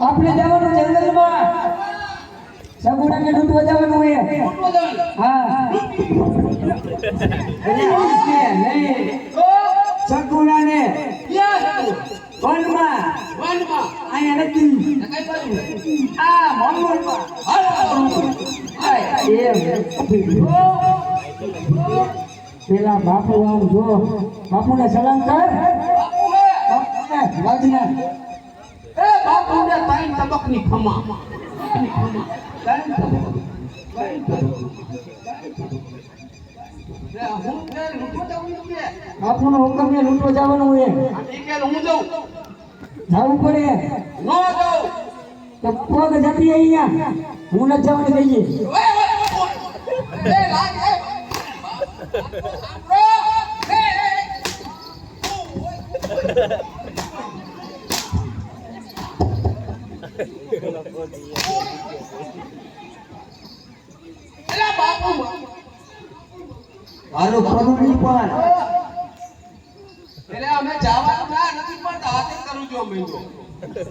આપણે જવાનું જંગલમાં સગુડાને લૂંટવા જવાનું હોય? હા. સગુડા ને સગુડાને વનમાં. અહીંયા નથી. આ પેલા બાપુ આમ જો. બાપુને સલામ કર બાપુને વાજના બાપુનો હુકમ ને લૂંટવા જવાનું હોય જવું પડે. તો પગ જતી અહીંયા હું નથી જવાની કહીએ. મારું નહીં પણ. એટલે અમે જવાનું ના નથી પણ હાથે કરું છું અમે તો.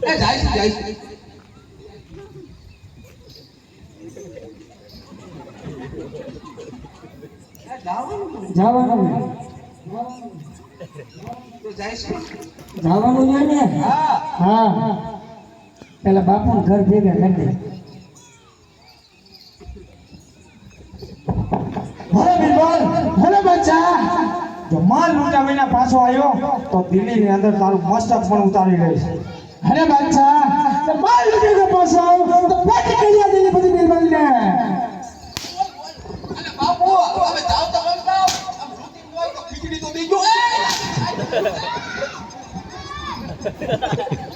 એ જાય જાય જવાનું જવાનું. જવાનું જોઈએ ને? હા. હા. પેલા બાપુ ઘર ભેગા કરી દે. ભલે બિરબલ ભલે બચ્ચા જો માલ લૂંટા વિના પાછો આવ્યો તો દિલ્હીની અંદર તારું મસ્તક પણ ઉતારી લઈશ. અરે બચ્ચા તો માલ લૂંટીને પાછો આવ્યો તો પાટી કરી દિલ્હી બધી બિરબલને અને બાપુ હવે જાવ તો આમ રૂટીન હોય તો ખીચડી તો દેજો. એ!